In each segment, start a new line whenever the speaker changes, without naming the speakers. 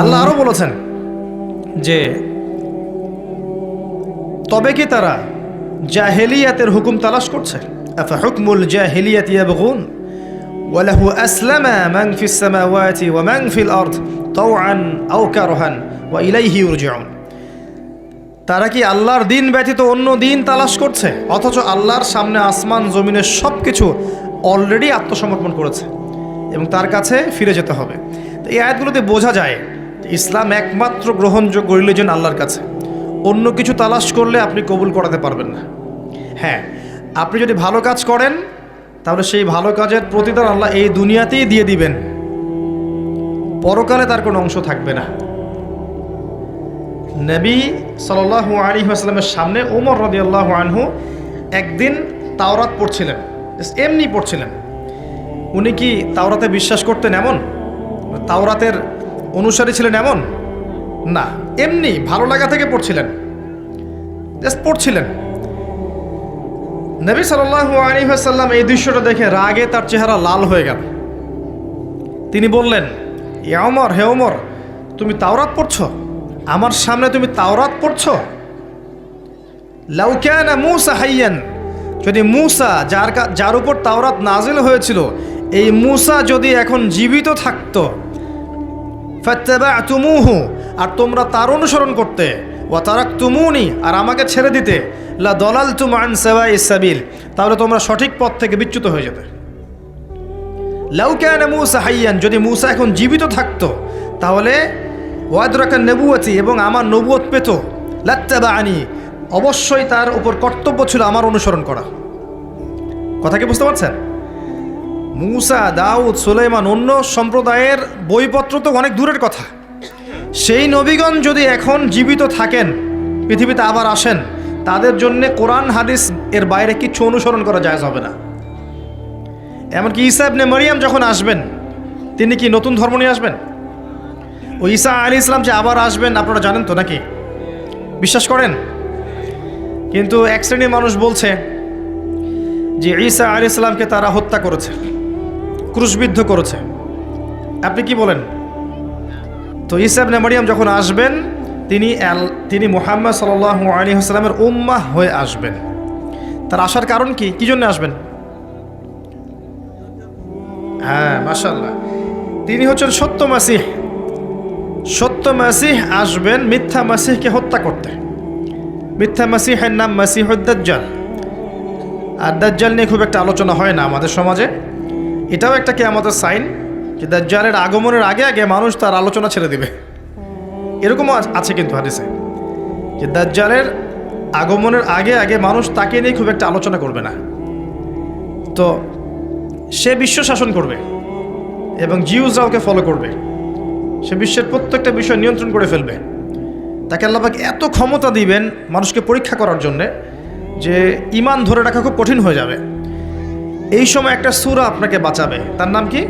আল্লাহ আরও বলেছেন যে, তবে কি তারা জাহেলিয়াতের হুকুম তালাশ করছে? হুকমুল জাহেলিয়াত ইয়াবগুন, ওয়ালাহু আসলামা মান ফিস সামাওয়াতি ওয়া মান ফিল আরদ তাওআন আও কারহান ওয়া ইলাইহি ইউরজাউন। তারা কি আল্লাহর দিন ব্যতীত অন্য দিন তালাশ করছে? অথচ আল্লাহর সামনে আসমান, জমিনের সব কিছু অলরেডি আত্মসমর্পণ করেছে এবং তার কাছে ফিরে যেতে হবে। এই আয়াতগুলোতে বোঝা যায় ইসলাম একমাত্র গ্রহণযোগ্য রিলিজন আল্লাহর কাছে। অন্য কিছু তালাশ করলে আপনি কবুল করাতে পারবেন না। হ্যাঁ আপনি যদি ভালো কাজ করেন, তাহলে সেই ভালো কাজের প্রতিদান আল্লাহ এই দুনিয়াতেই দিয়ে দিবেন। পরকালে তার কোনো অংশ থাকবে না। নবী সাল্লাল্লাহু আলী আসলামের সামনে ওমর রদি আল্লাহ আনহু একদিন তাওরাত পড়ছিলেন, এমনি পড়ছিলেন। উনি কি তাওরাতে বিশ্বাস করতেন এমন? তাওরাতের অনুসারী ছিলেন এমন? না, এমনি ভালো লাগা থেকে পড়ছিলেন। জাস্ট পড়ছিলেন। নবী সাল্লাল্লাহু আলী আসাল্লাম এই দৃশ্যটা দেখে রাগে তার চেহারা লাল হয়ে গেল। তিনি বললেন, এ অমর হে অমর তুমি তাওরাত পড়ছো? আমার সামনে তুমি তাওরাত পড়ছো? লাউকানা মুসা হাইয়ান যদি মুসা যার যার উপর তাওরাত নাজিল হয়েছিল এই মুসা যদি এখন জীবিত থাকতো, ফাত্তাবা'তুমুহু, আর তোমরা তার অনুসরণ করতে ওয়া তারাকতুমুনি আর আমাকে ছেড়ে দিতে লা দলালতুম আন সাওয়াইস সাবিল, তাহলে তোমরা সঠিক পথ থেকে বিচ্যুত হয়ে যেতে। লাউকানা মুসা হাইয়ান, যদি মুসা এখন জীবিত থাকতো, তাহলে ওয়াদরাকান নেবুয়াতি এবং আমার নবুয়ত পেত। লাত্তাবা আনি অবশ্যই তার উপর কর্তব্য ছিল আমার অনুসরণ করা। কথা কি বুঝতে পারছেন? মুসা, দাউদ, সুলাইমান অন্য সম্প্রদায়ের বইপত্র তো অনেক দূরের কথা। সেই নবীগণ যদি এখন জীবিত থাকেন, পৃথিবীতে আবার আসেন, তাদের জন্য কোরআন, হাদিস এর বাইরে কিছু অনুসরণ করা যায় হবে না। এমনকি ঈসা ইবনে মারিয়াম যখন আসবেন, তিনি কি নতুন ধর্ম নিয়ে আসবেন? ও ঈসা আলী ইসলাম যে আবার আসবেন, আপনারা জানেন তো নাকি? বিশ্বাস করেন? কিন্তু এক শ্রেণির মানুষ বলছে যে, ঈসা আলী ইসলামকে তারা হত্যা করেছে। ক্রুশবিদ্ধ করেছে। আপনি কি বলেন? তো ঈসা ইবনে মারিয়াম যখন আসবেন, তিনি তিনি মোহাম্মদ সাল আলী আসসালামের উম্মাহ হয়ে আসবেন। তার আসার কারণ কি? কি জন্য আসবেন? হ্যাঁ মাশাল্লাহ তিনি হচ্ছেন সত্য মাসিহ। সত্য মাসিহ আসবেন মিথ্যা মাসিহকে হত্যা করতে। মিথ্যা মাসিহের নাম মাসিহুদ্দাজ্জাল আর দাজ্জাল নিয়ে খুব একটা আলোচনা হয় না আমাদের সমাজে। এটাও একটা কি আমাদের সাইন যে দাজ্জালের আগমনের আগে আগে মানুষ তার আলোচনা ছেড়ে দিবে। এরকমও আছে কিন্তু হাদিসে। যে দাজ্জালের আগমনের আগে আগে মানুষ তাকে নিয়ে খুব একটা আলোচনা করবে না। তো সে বিশ্ব শাসন করবে এবং জিউজরা ওকে ফলো করবে। সে বিশ্বের প্রত্যেকটা বিষয় নিয়ন্ত্রণ করে ফেলবে। তাকে আল্লাহবাক এত ক্ষমতা দিবেন মানুষকে পরীক্ষা করার জন্যে যে ইমান ধরে রাখা খুব কঠিন হয়ে যাবে। এই সময় একটা সুরা আপনাকে বাঁচাবে। তার নাম কি?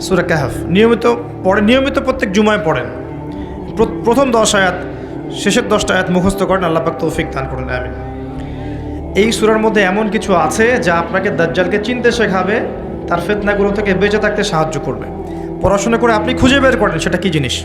সুরা কাহাফ। নিয়মিত পড়ে নিয়মিত প্রত্যেক জুমায় পড়েন। প্র- প্রথম দশ আয়াত, শেষের দশটা আয়াত মুখস্থ করেন আল্লাপাক তৌফিক দান করেন আমি এই সুরার মধ্যে এমন কিছু আছে যা আপনাকে দাজ্জালকে চিনতে শেখাবে, তার ফেতনাগুলো থেকে বেঁচে থাকতে সাহায্য করবে। পড়াশোনা করে আপনি খুঁজে বের করেন সেটা কি জিনিস?